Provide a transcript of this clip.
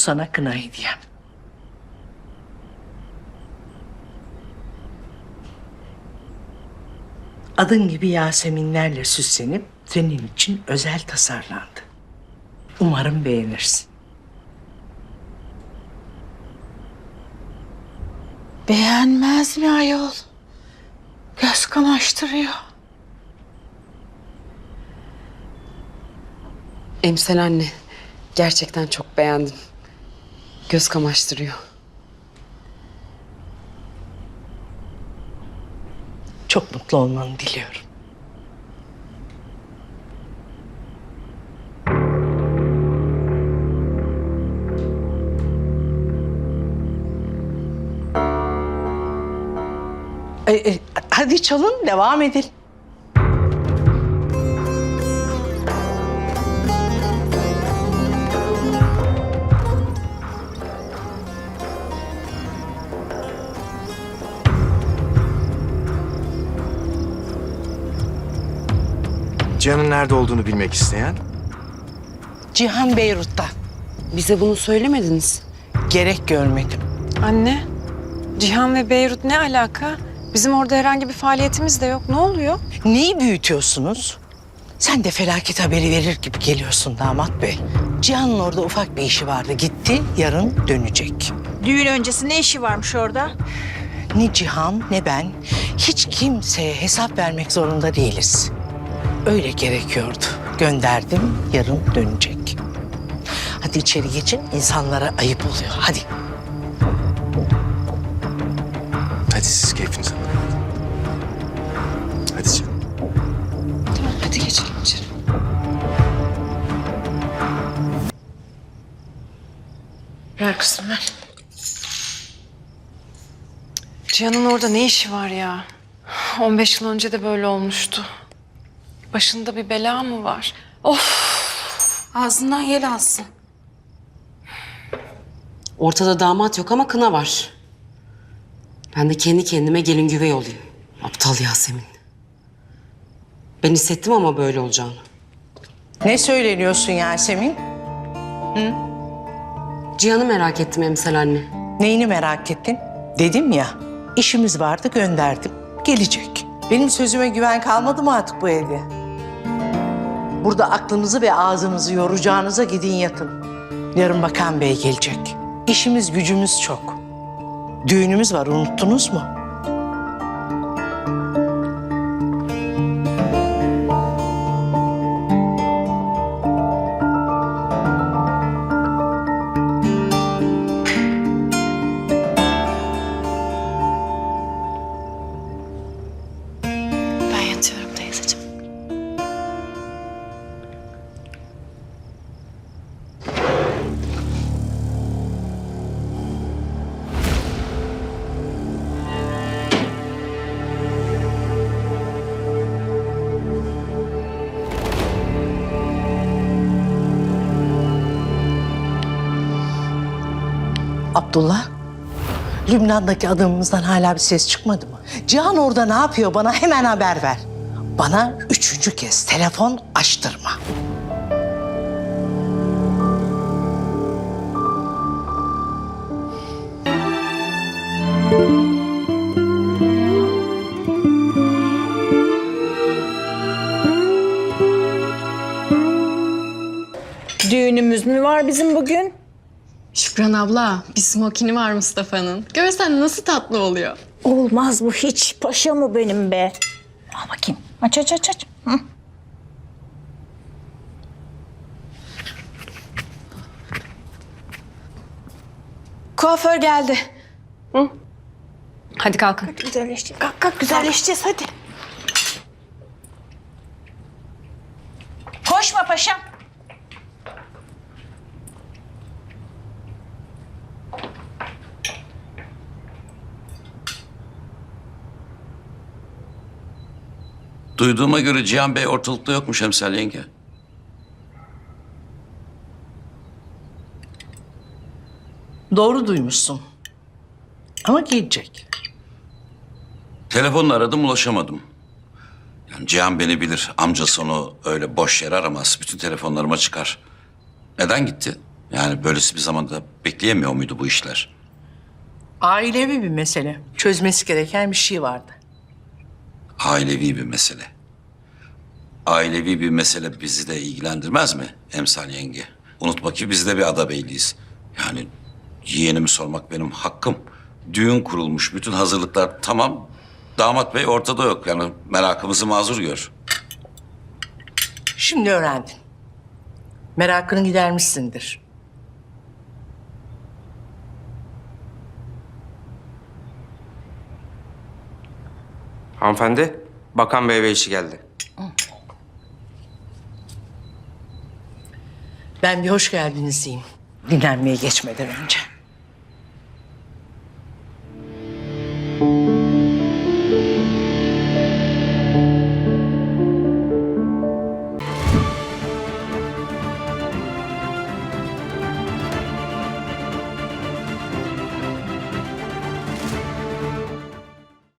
Sana kına hediyem. Adın gibi Yaseminlerle süslenip senin için özel tasarlandı. Umarım beğenirsin. Beğenmez mi ayol? Göz kamaştırıyor. Emsel anne, gerçekten çok beğendim. Göz kamaştırıyor. Çok mutlu olmanı diliyorum. E, e, hadi çalın, devam edelim. Cihan'ın nerede olduğunu bilmek isteyen Cihan Beyrut'ta. Bize bunu söylemediniz. Gerek görmedim. Anne, Cihan ve Beyrut ne alaka? Bizim orada herhangi bir faaliyetimiz de yok. Ne oluyor? Neyi büyütüyorsunuz? Sen de felaket haberi verir gibi geliyorsun damat bey. Cihan'ın orada ufak bir işi vardı. Gitti, yarın dönecek. Düğün öncesi ne işi varmış orada? Ne Cihan ne ben hiç kimseye hesap vermek zorunda değiliz. Öyle gerekiyordu. Gönderdim, yarın dönecek. Hadi içeri geçin, insanlara ayıp oluyor. Hadi. hadi siz keyfinize bakın. Hadi canım. Hadi geçelim içeri. Ver kızım ver. Cihan'ın orada ne işi var ya? 15 yıl önce de böyle olmuştu. Başında bir bela mı var? Of! Ağzından yel alsın. Ortada damat yok ama kına var. Ben de kendi kendime gelin güvey olayım. Aptal Yasemin. Ben hissettim ama böyle olacağını. Ne söyleniyorsun Yasemin? Cihan'ı merak ettim Emsel anne. Neyini merak ettin? Dedim ya, işimiz vardı gönderdim. Gelecek. Benim sözüme güven kalmadı mı artık bu evde? Burada aklınızı ve ağzınızı yoracağınıza gidin yatın. Yarın Bakan Bey gelecek. İşimiz gücümüz çok. Düğünümüz var unuttunuz mu? Abdullah, Lübnan'daki adamımızdan hala bir ses çıkmadı mı? Cihan orada ne yapıyor bana hemen haber ver. Bana üçüncü kez telefon açtırma. Düğünümüz mü var bizim bugün? Şükran abla, bir smokini var Mustafa'nın. Görsen nasıl tatlı oluyor. Olmaz bu hiç. Paşa mı benim be? Al bakayım. Aç aç aç aç. Hı. Kuaför geldi. Hadi kalkın. Güzelleşeceğiz. Kalk kalk güzelleşeceğiz hadi. Koşma paşam. Duyduğuma göre Cihan Bey ortalıkta yokmuş Emsal yenge. Doğru duymuşsun. Ama gelecek. Telefonla aradım ulaşamadım. Yani Cihan beni bilir. Amcası onu öyle boş yere aramaz. Bütün telefonlarıma çıkar. Neden gitti? Yani böylesi bir zamanda bekleyemiyor muydu bu işler? Ailevi bir mesele. Çözmesi gereken bir şey vardı. Ailevi bir mesele. Ailevi bir mesele bizi de ilgilendirmez mi emsal yenge? Unutma ki biz de bir ada beyliyiz. Yani yeğenimi sormak benim hakkım. Düğün kurulmuş, bütün hazırlıklar tamam. Damat bey ortada yok. Yani merakımızı mazur gör. Şimdi öğrendin. Merakını gidermişsindir. Hanımefendi, Bakan Bey ve işi geldi. Ben bir hoş geldiniz diyeyim. Dinlenmeye geçmeden önce.